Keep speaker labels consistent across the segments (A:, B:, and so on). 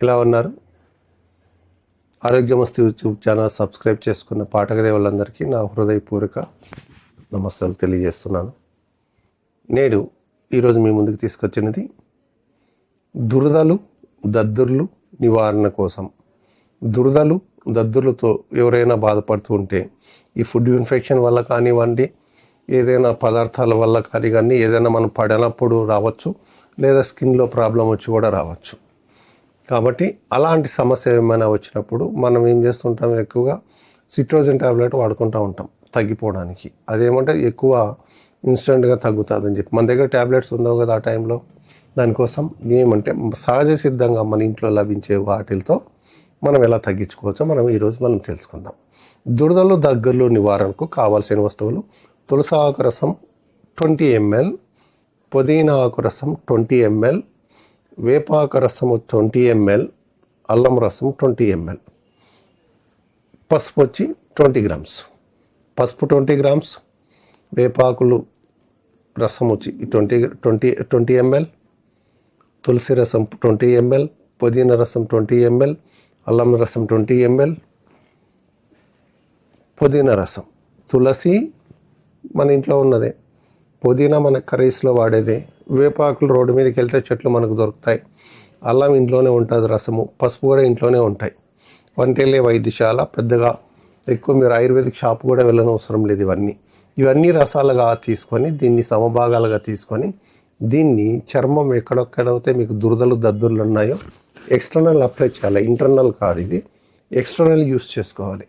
A: ఇలా ఉన్నారు? ఆరోగ్యమస్తు YouTube channel subscribe చేసుకున్న పాఠకదేవులందరికీ నా హృదయపూర్వక నమస్తాలు తెలియజేస్తున్నాను. నేడు ఈరోజు మీ ముందుకు తీసుకొచ్చినది దురదలు దద్దుర్లు నివారణ కోసం. దురదలు దద్దుర్లతో ఎవరైనా బాధపడుతూ ఉంటే ఈ ఫుడ్ ఇన్ఫెక్షన్ వల్ల కానివ్వండి ఏదైనా పదార్థాల వల్ల కానీ కానీ ఏదైనా మనం పడినప్పుడు రావచ్చు లేదా స్కిన్లో ప్రాబ్లం వచ్చి కూడా రావచ్చు. కాబట్టి అలాంటి సమస్య ఏమైనా వచ్చినప్పుడు మనం ఏం చేస్తుంటాం ఎక్కువగా? సిట్రోజన్ ట్యాబ్లెట్ వాడుకుంటూ ఉంటాం తగ్గిపోవడానికి. అదేమంటే ఎక్కువ ఇన్స్టెంట్గా తగ్గుతుందని చెప్పి. మన దగ్గర ట్యాబ్లెట్స్ ఉండవు కదా ఆ టైంలో. దానికోసం ఏమంటే సహజ సిద్ధంగా మన ఇంట్లో లభించే వాటిలతో మనం ఎలా తగ్గించుకోవచ్చో మనం ఈరోజు మనం తెలుసుకుందాం. దురదలు దగ్గరలు నివారణకు కావాల్సిన వస్తువులు తులసి ఆకు రసం ట్వంటీ ఎంఎల్ పుదీనా ఆకు రసం ట్వంటీ ఎంఎల్ వేపాకు రసము ట్వంటీ ఎంఎల్ అల్లం రసం ట్వంటీ ఎంఎల్. పసుపు వచ్చి ట్వంటీ గ్రామ్స్. పసుపు ట్వంటీ గ్రామ్స్ వేపాకులు రసం వచ్చి ట్వంటీ ట్వంటీ ట్వంటీ ఎంఎల్ తులసి రసం ట్వంటీ ఎంఎల్ పుదీనా రసం ట్వంటీ ఎంఎల్ అల్లం రసం ట్వంటీ ఎంఎల్ పుదీనా రసం. తులసి మన ఇంట్లో ఉన్నదే. పుదీనా మన కర్రీస్లో వాడేదే. వేపాకులు రోడ్డు మీదకి వెళ్తే చెట్లు మనకు దొరుకుతాయి. అల్లం ఇంట్లోనే ఉంటుంది రసము. పసుపు కూడా ఇంట్లోనే ఉంటాయి. వంటలే వైద్యశాల పెద్దగా ఎక్కువ మీరు ఆయుర్వేదిక్ షాప్ కూడా వెళ్ళనవసరం లేదు ఇవన్నీ. ఇవన్నీ రసాలుగా తీసుకొని దీన్ని సమభాగాలుగా తీసుకొని దీన్ని చర్మం ఎక్కడొక్కడైతే మీకు దురదలు దద్దుర్లు ఉన్నాయో ఎక్స్టర్నల్ అప్లై చేయాలి. ఇంటర్నల్ కాదు ఇది. ఎక్స్టర్నల్ యూస్ చేసుకోవాలి.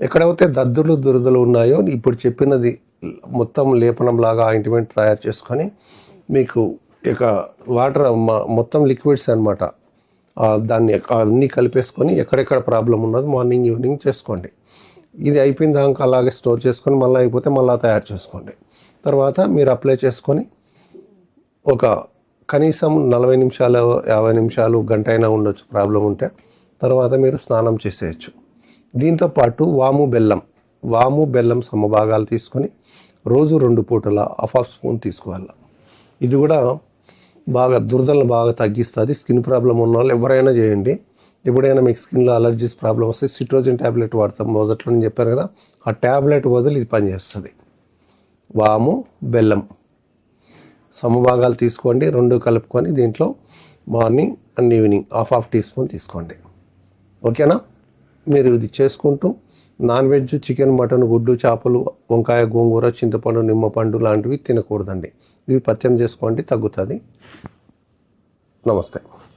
A: ఎక్కడైతే దద్దుర్లు దురదలు ఉన్నాయో ఇప్పుడు చెప్పినది మొత్తం లేపనంలాగా ఆయింట్మెంట్ తయారు చేసుకొని మీకు ఇక వాటర్ మొత్తం లిక్విడ్స్ అనమాట దాన్ని అన్నీ కలిపేసుకొని ఎక్కడెక్కడ ప్రాబ్లం ఉన్నది మార్నింగ్ ఈవినింగ్ చేసుకోండి. ఇది అయిపోయిన దాకా అలాగే స్టోర్ చేసుకొని మళ్ళీ అయిపోతే మళ్ళీ తయారు చేసుకోండి. తర్వాత మీరు అప్లై చేసుకొని ఒక కనీసం నలభై నిమిషాలు యాభై నిమిషాలు గంట అయినా ఉండొచ్చు ప్రాబ్లం ఉంటే తర్వాత మీరు స్నానం చేసేయచ్చు. దీంతో పాటు వాము బెల్లం వాము బెల్లం సమభాగాలు తీసుకొని రోజు రెండు పూటల హాఫ్ హాఫ్ స్పూన్ తీసుకోవాలి. ఇది కూడా బాగా దురదలను బాగా తగ్గిస్తుంది. స్కిన్ ప్రాబ్లం ఉన్న వాళ్ళు ఎవరైనా చేయండి. ఎప్పుడైనా మీకు స్కిన్లో అలర్జీస్ ప్రాబ్లం వస్తే సిట్రోజన్ ట్యాబ్లెట్ వాడతాం. మొదట్లో నేను చెప్పాను కదా ఆ ట్యాబ్లెట్ బదులు ఇది పనిచేస్తుంది. వాము బెల్లం సమభాగాలు తీసుకోండి రెండు కలుపుకొని దీంట్లో morning and evening half half teaspoon తీసుకోండి. ఓకేనా? మీరు ఇది చేసుకుంటూ నాన్ వెజ్ చికెన్ మటన్ గుడ్డు చేపలు వంకాయ గోంగూర చింతపండు నిమ్మపండు లాంటివి తినకూడదండి. ఇవి పత్యం చేసుకోండి తగ్గుతుంది. నమస్తే.